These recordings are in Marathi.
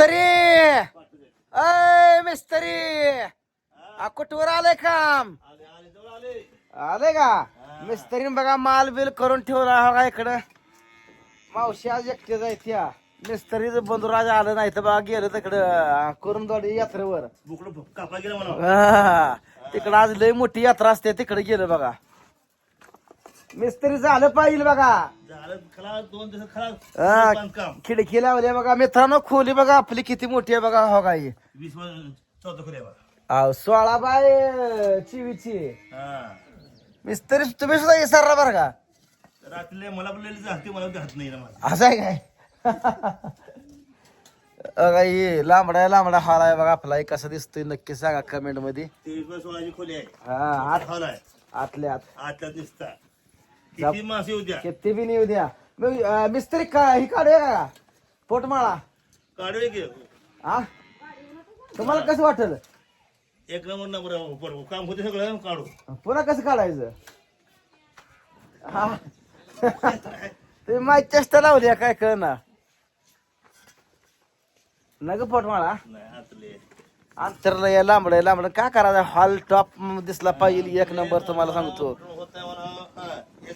मिस्त्री! अय मिस्त्री! आ, कुठवर आलंय काम? आले का? मिस्त्रीने बघा माल बिल करून ठेवला हा का इकडं. मावशी आज एकटे जायत्या मिस्त्रीचं बंधुराज आलं नाही तर बघा गेलं तिकडं करून दोडी यात्रेवर. तिकडं आज लय मोठी यात्रा असते तिकडे गेलं बघा. मिस्त्री झालं पाहिजे बघा. झालं खला दोन दिवस खला बांधकाम. खिडकी लावली बघा. मित्रांनो खोली बघा आपली किती मोठी आहे बघा हो वीस बघा. अहो, सोळा बाय चिवीची मिस्त्री तुम्ही सुद्धा विसरला बरं का? रात्री मला पण नाही असं आहे काय? हे लांबडा लांबडा हॉल आहे बघा. आपला कसा दिसतोय नक्की सांगा कमेंटमध्ये. तेवीस बाय सोळाची खोली आहे. हा आत हॉल आहे. आतल्या आत. आतल्या दिसता. किती मासे उद्या किती बी नेऊ द्या. मग, अं, मिस्त्री का ही काढूया का? पोटमाळा. काढूया की? हा तुम्हाला कसं वाटल? एक नंबर नंबर बरोबर काम होते सगळं काढू. पुन्हा कसं काढायचं? हा. तुम्ही माझी चेष्टा लावली काय कळ ना नग पोटमाळा. नाही आतले. अंतरला या लांबड लांबड का करायचं? हॉल टॉप दिसला पाहिजे एक नंबर तुम्हाला सांगतो. होत नाही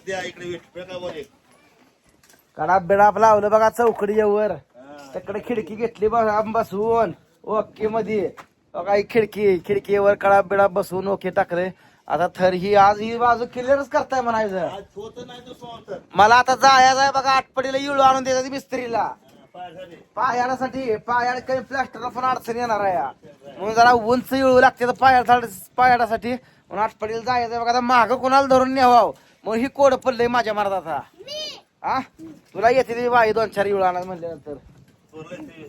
द्या इकडे एक. कडा बिडाप लावलं बघा चौकडी वर हा. तिकडे खिडकी घेतली बघा बसवून ओके मध्ये बघा ही खिडकी खिडकीवर कडा बिडा बसवून ओके टाकले. आता थर ही आज ही बाजू क्लिअरच करताय म्हणायचं. आज होत नाही तो सोमवार मला आता जायचं आहे बघा आठपडीला इळू आणून द्यायचं मिस्त्रीला. पाय झाले. पायासाठी पायाड काही प्लास्टरला पण अडचण येणार आहे या. म्हणून जरा उंच इळू लागते तर पायाड पायाडासाठी म्हणून आठपडीला जायचं बघा आता माग कोणाला धरून न्यावाव? मग ही कोड पडलंय माझ्या आता हा तुला येते ती बाई दोन चार इळू आणत म्हणल्यानंतर.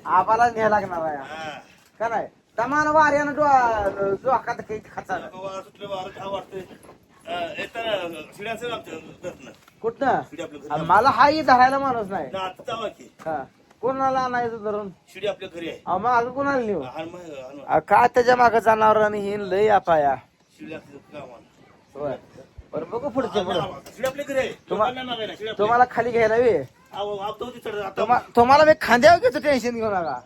आबाला न्यायला लागणार आहे. हा का नाही? तमान वाऱ्यानं डो जोकात काही खाचा कुठनं? मला हाही धरायला माणूस नाही. हा. कोणाला आणायचं धरून? शिडी आपल्या घरी आहे. अहो, मागं कोणाला नेऊ? का त्याच्या मागं जनावर आणि हिन लय अपाया. शिडी आपल्या गावाला होय. बरं बघू पुढचे पुढे घरी तुम्हा- तुम्हाला खाली घ्यायला वे. तुम्हा- तुम्हाला मी खांद्यावर घेतो टेन्शन घेऊ नका.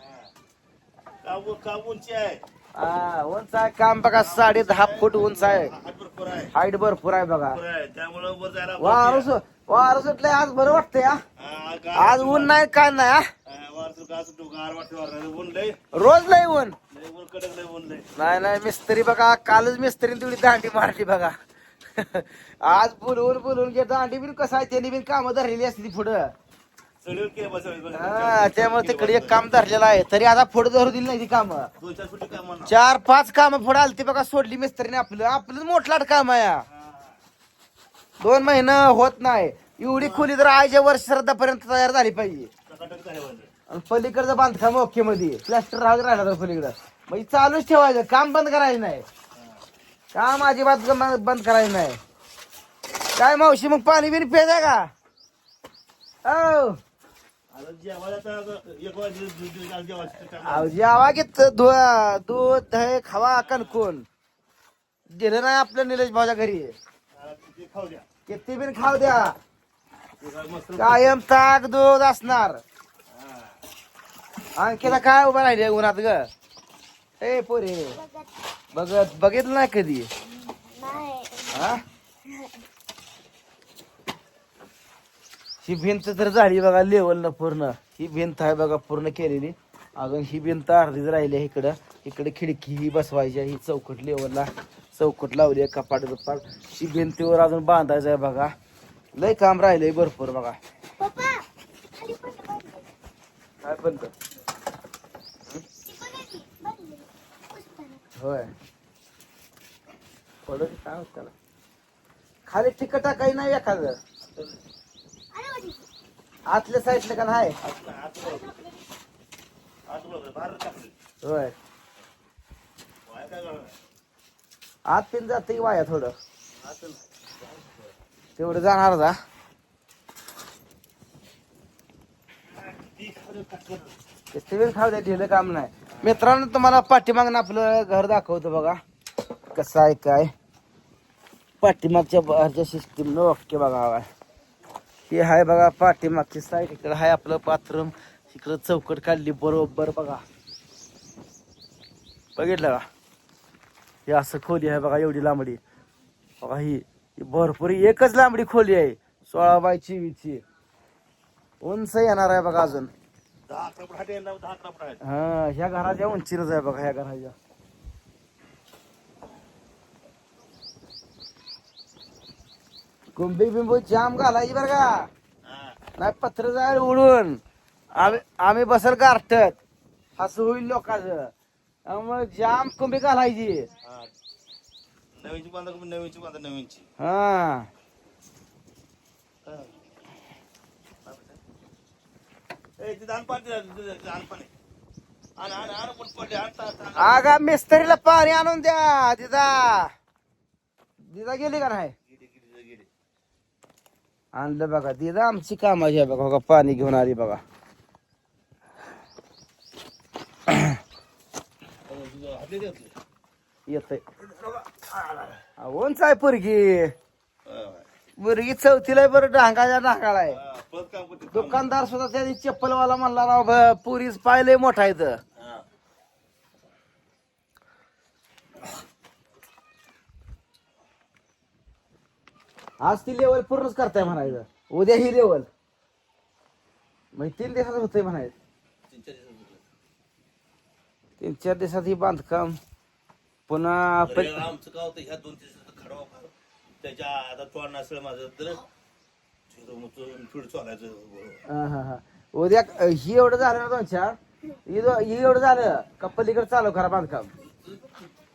आहे. हा उंच आहे काम बघा साडे दहा फूट उंच आहे. हात भरपूर आहे. हाईट भरपूर आहे बघा. भरपूर आहे. त्यामुळं वर जायला वार सु- वार सुटलंय आज बरं वाटतंय हा. हा, गार- आज ऊन नाही काय नाही हा. हा, वार गार वार नाही. ऊन लय. रोज लय ऊन. लय ऊन कडक लय ऊन लय. नाही नाही मिस्त्री बघा कालच मिस्त्रीने तेवढी दांडी मारली बघा. आज बोलवून बोलवून घे दांडी बिन कसं आहे? त्यांनी बिन कामं धरलेली असते ती पुढं. केलं बस हा, त्यामुळे तिकडे एक काम धरलेलं आहे. तरी आता पुढे धरू दिली नाही ती कामं. दोन चार काम पाच कामं पुढे आली ती बघा सोडली मिस्त्रीने आपलं. आपलं मोठलाट काम आहे. हा. दोन महिने होत नाही. एवढी खोली तर आयच्या वर्ष श्रद्धापर्यंत तयार झाली पाहिजे. टकाटक झाले आणि पलीकडचं बांधकाम ओके मध्ये. प्लास्टर राहत राहिला तर पलीकडं. म्हणजे चालूच ठेवायचं. काम बंद करायचं नाही. काम अजिबात गम- बंद करायचं नाही. काय मावशी मग पाणी बिनी प्यायचं का? औ. आता जेवायला एक वाजता जेवायचं. अहो, जेवा दूध दही खावा कणकून. दिलं नाही आपल्या निलेश भाऊच्या घरी. ते खाऊ द्या. किती बिन खाऊ द्या. ते काय मस्त कायम ताक दूध असणार. आणखीला काय उभं राहिले उन्हात ग? ए पोरे. बघत बघितलं नाही कधी? हा? ही भिंत तर झाली बघा लेवल न पूर्ण. ही भिंत आहे बघा पूर्ण केलेली. अजून ही भिंत अर्धीच राहिली आहे इकडं. इकडे खिडकी ही बसवायची आहे, ही चौकट लेवलला चौकट लावली आहे कपाट बिपाट. ही भिंतीवर अजून बांधायचं आहे बघा. लय काम राहिलंय भरपूर बघा. काय पण होय. पडत काय होत त्याला? खाली तिकट काही नाही एखादं. आतल्या साईडला का नाही? होय. आत पिन जाते वाया थोडं. तेवढं जाणार जा. ते वेळ खाऊ द्या ढिलं काम नाही. मित्रांनो तुम्हाला पाठीमागनं आपलं घर दाखवतो बघा. कसं आहे काय? पाठीमागच्या बाहेरच्या सिस्टीम ओके बघा हे आहे बघा पाठीमागची साईड इकडे आहे आपलं बाथरूम इकडं चौकट काढली बरोबर बघा. बघितलं का? हे असं खोली आहे बघा एवढी लांबडी. बघा ही ही भरपूर एकच लांबडी खोली आहे. सोळा बाय चोवीसची. उंच येणार आहे बघा अजून. दहा अकरा फूट हाट येणार दहा अकरा फूट आहे हा ह्या घराच्या उंचीनच आहे बघा ह्या घराच्या कुंभी बिंबू जाम घालायची बरं का. नाही पत्र जाईल उडून. आम्ही आम्ही बसल गारठत. असं होईल लोकांचं. त्यामुळे जाम कुंभी घालायची. हा. नवीनची बांधा नवीनची बांधा नवीनची. हा. ते आण, आण, आण, पण पडले, आगा मिस्त्रीला पाणी आणून द्या दिदा. दिदा गेली का नाही? आणलं बघा दिदा आमची कामाची आहे बघा बघा पाणी घेऊन आली बघा. येत उंच आहे पोरगी. पोरगी चौथीला बरं डांगाच्या डांगाला आहे हा. दुकानदार सुद्धा त्या चप्पलवाला म्हणला राव पुरीच पाहिले मोठा इथं. आज ती लेवल पूर्णच करताय म्हणायचं. उद्या ही लेवल म्हणजे तीन दिवसात होतंय म्हणायचं. तीन चार दिवसात ही बांधकाम. पुन्हा आमचं गाव ह्या दोन दिवसात खडा वापर त्याच्या आता तो नसेल माझं तर फिड चालायचं हा, हा, हा. उद्या ही एवढं झालं ना चार? ही एवढं झालं का पलीकडे चालू करा बांधकाम.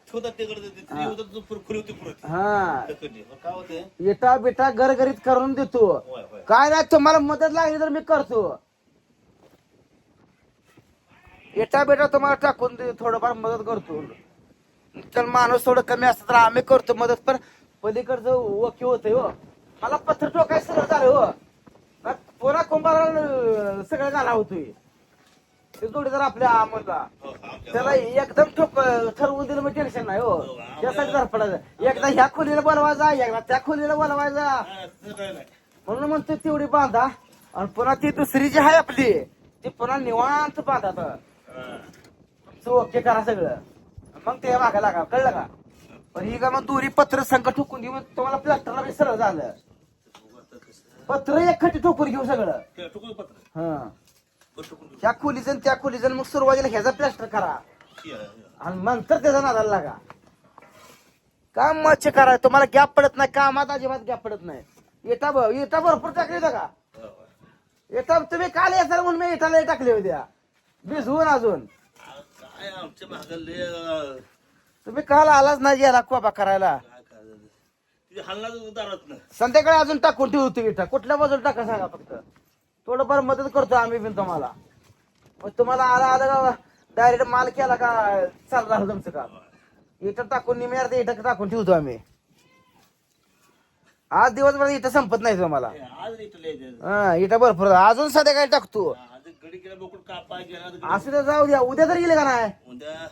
ठेवतात तिकडे तिथे होतं तो पुर- खुली होती पुरत हा. तिकडली मग काय होते इटा बिटा गरगरीत करून देतो. होय होय. काय नाही तुम्हाला मदत लागली तर मी करतो. इटा बिटा तुम्हाला टाकून दे थोडंफार मदत करतो. तर माणूस थोडं कमी असतं तर आम्ही करतो मदत पण पलीकडचं ओके होतंय हो. मला पत्र टोकाय सगळं झालं हो. ना पुन्हा कुंभाराला सगळं झाला होतोय ते जोडीदार आपल्या अमोलला त्याला एकदम ठोक ठरवून दिलं मग टेन्शन नाही हो. त्यासाठी धडपडायचं एकदा ह्या खोलीला बोलवायचा एकदा त्या खोलीला बोलवायचा. म्हणून म्हणतो तेवढी बांधा. आणि पुन्हा ती दुसरी जी आहे आपली ती पुन्हा निवांत बांधा तुमचं ओके करा सगळं. मग ते मागा लागा कळलं का? पण ही का मग दोरी पत्र संकट ठोकून घेऊन तुम्हाला प्लास्टरला सरळ झालं. पत्र एक खट्टी ठोकून घेऊ सगळं. हा. ह्या खोलीचं त्या खोलीचं मग सुरुवातीला ह्याचा प्लास्टर करा. आणि नंतर त्याचा नादाला लागा. काम मच्छे करा. तुम्हाला गॅप पडत नाही. कामात अजिबात गॅप पडत नाही. भ- इटा भरपूर टाकली होत्या का. इटा तुम्ही काल येसाल म्हणून मी इटाला टाकली होत्या भिजवून अजून. काय आमच्या भागाले अं, तुम्ही काल आलाच नाही याला कोबा करायला. ना संध्याकाळी अजून टाकून ठेवतो इटा कुठल्या बाजूला टाका सांगा फक्त. थोडंफार मदत करतो आम्ही पण तुम्हाला. मग तुम्हाला आला आलं का डायरेक्ट माल केला का? चालू झालं तुमचं काम. इथं टाकून निम्या अर्धी इथं टाकून ठेवतो आम्ही. आज दिवसभर इथं संपत नाही तुम्हाला. हा इथं भरपूर. अजून संध्याकाळी टाकतो. गेला गेला असू दे जाऊ द्या. उद्या तर येईल का नाही? उद्या.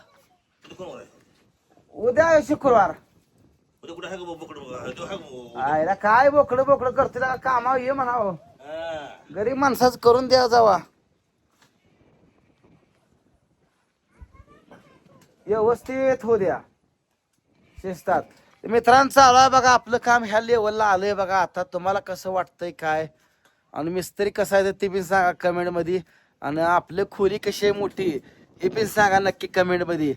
उद्या शुक्रवार. उद्या कुठे आहे का बोकड तो आहे का आयला काय बोकडं बोकडं करतो का कामावर ये म्हणावं. गरीब माणसाच करून द्या जावा. व्यवस्थित हो द्या. शिस्तात. तर मित्रांनो चालू आहे बघा आपलं काम ह्या लेवलला आलंय बघा. आता तुम्हाला कसं वाटतंय काय? आणि मिस्त्री कसं आहे ते पण सांगा कमेंटमध्ये आणि आपलं खोली कशी आहे मोठी हे पण सांगा नक्की कमेंटमध्ये